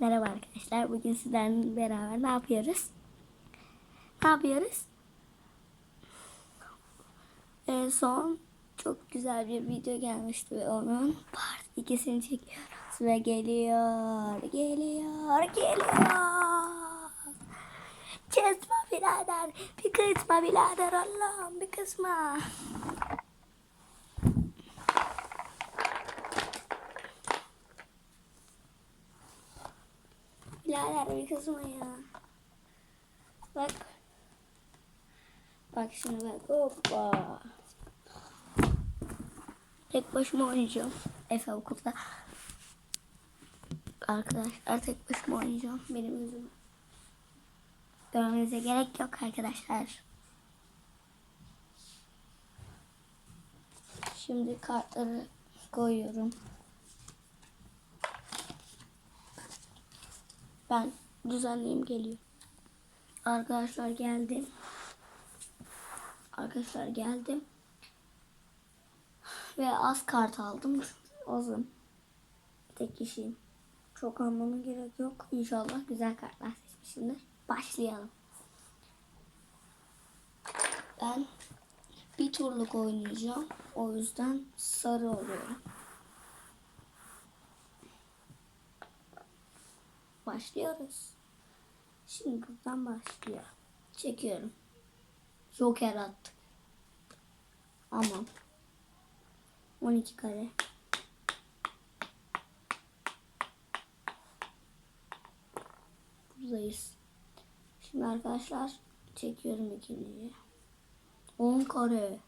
Merhaba arkadaşlar. Bugün sizlerle beraber ne yapıyoruz? Ne yapıyoruz? En son çok güzel bir video gelmişti ve onun part 2'sini çekiyoruz. Ve geliyor, geliyor, geliyor. Kesme birader, bir kısma birader Allah'ım bir kısma. Birader bir kızma ya. Bak. Bak şimdi bak. Hoppa. Tek başıma oynayacağım. Efe okulda. Arkadaşlar tek başıma oynayacağım. Benim yüzüm. Görmenize gerek yok arkadaşlar. Şimdi kartları koyuyorum. Ben düzenleyeyim geliyor. Arkadaşlar geldim. Arkadaşlar geldim. Ve az kart aldım. Azım. Tek kişiyim. Çok almama gerek yok. İnşallah güzel kartlar seçmişimdir. Başlayalım. Ben bir turluk oynayacağım. O yüzden sarı oluyorum. Başlıyoruz. Şimdi buradan başlıyor. Çekiyorum. Joker attık. Aman. 12 kare. Buradayız. Şimdi arkadaşlar çekiyorum ikinciyi. 10 kare.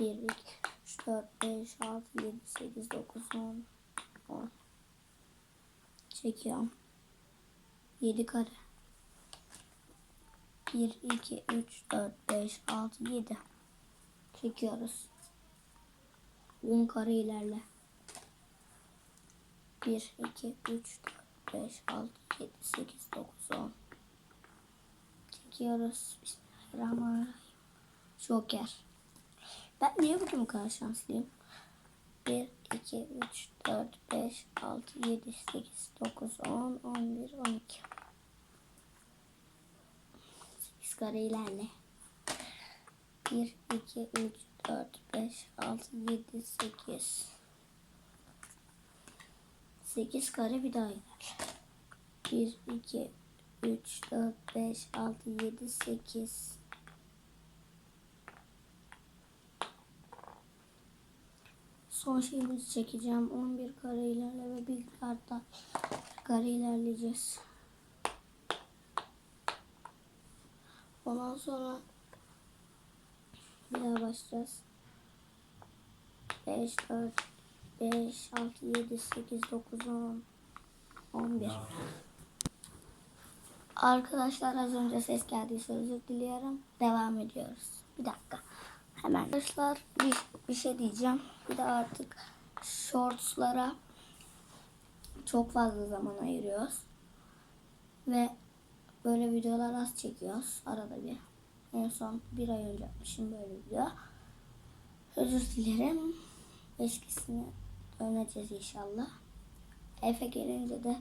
1, 2, 3, 4, 5, 6, 7, 8, 9, 10, 10. Çekiyorum. 7 kare. 1, 2, 3, 4, 5, 6, 7. Çekiyoruz. 10 kare ilerle. 1, 2, 3, 4, 5, 6, 7, 8, 9, 10. Çekiyoruz. Bismillahirrahmanirrahim. Joker. Ben niye bugün bu kadar şanslıyım? 1, 2, 3, 4, 5, 6, 7, 8, 9, 10, 11, 12. 8 kare ilerle. 1, 2, 3, 4, 5, 6, 7, 8. 8 kare bir daha ilerle. 1, 2, 3, 4, 5, 6, 7, 8. Son şeyimizi çekeceğim. 11 kare ilerle ve bir kartta kare ilerleyeceğiz. Ondan sonra bir daha başlayacağız. 5, 4, 5, 6, 7, 8, 9, 10, 11. Arkadaşlar az önce ses geldiyse özür diliyorum. Devam ediyoruz. Bir dakika. Hemen. Arkadaşlar bir, bir şey diyeceğim. Bir de artık shortslara çok fazla zaman ayırıyoruz. Ve böyle videolar az çekiyoruz. Arada bir. En son bir ay önce yapmışım böyle video. Özür dilerim. Eskisine döneceğiz inşallah. Efe gelince de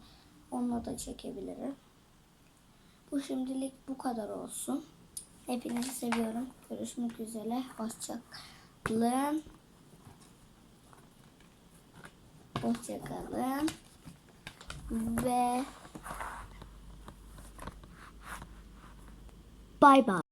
onunla da çekebilirim. Bu şimdilik bu kadar olsun. Hepinizi seviyorum. Görüşmek üzere. Hoşçakalın. Hoşçakalın. Ve bay bay.